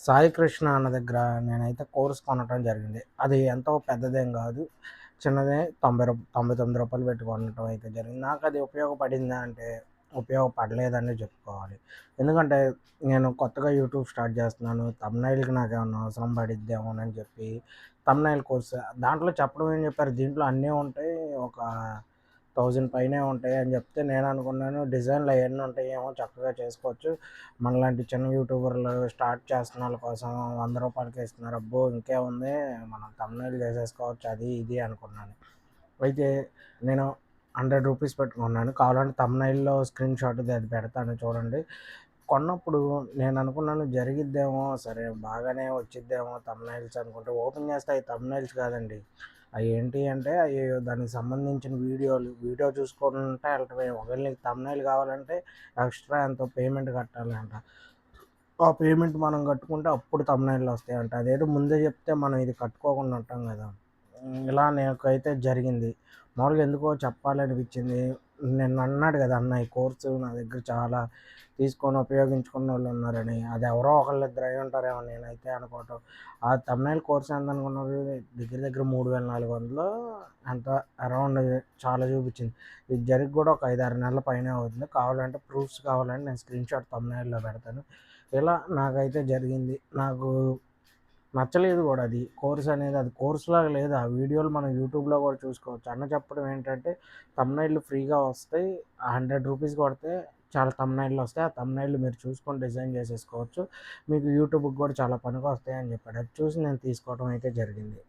సాయి కృష్ణ అన్న దగ్గర నేనైతే కోర్స్ కొనటం జరిగింది. అది ఎంతో పెద్దదేం కాదు. చిన్నదే తొంభై రూ తొంభై తొమ్మిది రూపాయలు పెట్టుకోవడం అయితే జరిగింది. నాకు అది ఉపయోగపడిందా అంటే ఉపయోగపడలేదని చెప్పుకోవాలి. ఎందుకంటే నేను కొత్తగా యూట్యూబ్ స్టార్ట్ చేస్తున్నాను. తమ్నైల్కి నాకు ఏమన్నా అవసరం పడిద్దేమోనని చెప్పి తమ్నైల్ కోర్స్ దాంట్లో చెప్పడం ఏం చెప్పారు? దీంట్లో అన్నీ ఉంటాయి. ఒక థౌజండ్ పైనే ఉంటాయి అని చెప్తే నేను అనుకున్నాను డిజైన్లు అవన్నీ ఉంటాయేమో చక్కగా చేసుకోవచ్చు. మనలాంటి చిన్న యూట్యూబర్లు స్టార్ట్ చేస్తున్న వాళ్ళ కోసం వంద రూపాయలకి ఇస్తున్నారు. అబ్బో ఇంకేముంది మనం తమ్నైల్ చేసేసుకోవచ్చు. అది ఇది అనుకున్నాను. అయితే నేను హండ్రెడ్ రూపీస్ పెట్టుకున్నాను. కావాలంటే తమ్నైల్లో స్క్రీన్ షాట్ అది పెడతాను చూడండి. కొన్నప్పుడు నేను అనుకున్నాను జరిగిద్దేమో సరే బాగానే వచ్చిద్దేమో తమ్నైల్స్ అనుకుంటే ఓపెన్ చేస్తే అవి తమ్నైల్స్ కాదండి. అవి ఏంటి అంటే అవి దానికి సంబంధించిన వీడియోలు వీడియో చూసుకుంటే వెళ్ళటమే ఒకవేళ నీకు తమ్నైల్ కావాలంటే ఎక్స్ట్రా ఎంతో పేమెంట్ కట్టాలంట ఆ పేమెంట్ మనం కట్టుకుంటే అప్పుడు తమ్నైల్లో వస్తాయంట అదేదో ముందే చెప్తే మనం ఇది కట్టుకోకుండా ఉంటాం కదా. ఇలా నాకైతే జరిగింది. మామూలుగా ఎందుకో చెప్పాలనిపించింది. నేను అన్నాడు కదా అన్న ఈ కోర్సు నా దగ్గర చాలా తీసుకొని ఉపయోగించుకున్న వాళ్ళు ఉన్నారని. అది ఎవరో ఒకళ్ళు ఇద్దరు అయి ఉంటారేమో నేనైతే అనుకోవటం. ఆ తమిళ కోర్స్ ఎంత అనుకున్నారు దగ్గర దగ్గర మూడు వేల నాలుగు వందలు ఎంత అరౌండ్ చాలా చూపించింది. ఇది జరిగి కూడా ఒక ఐదు ఆరు నెలల పైన అవుతుంది. కావాలంటే ప్రూఫ్స్ కావాలంటే నేను స్క్రీన్ షాట్ తమిళలో పెడతాను. ఇలా నాకైతే జరిగింది. నాకు నచ్చలేదు కూడా అది కోర్స్ అనేది అది కోర్స్ లాగా లేదు. ఆ వీడియోలు మనం యూట్యూబ్లో కూడా చూసుకోవచ్చు. అన్న చెప్పడం ఏంటంటే తమ్నైళ్ళు ఫ్రీగా వస్తాయి హండ్రెడ్ రూపీస్ కొడితే చాలా తమ్నైళ్ళు వస్తాయి. ఆ తమ్నైళ్ళు మీరు చూసుకొని డిజైన్ చేసేసుకోవచ్చు. మీకు యూట్యూబ్కి కూడా చాలా పనికి వస్తాయి అని చెప్పాడు. అది చూసి నేను తీసుకోవడం అయితే జరిగింది.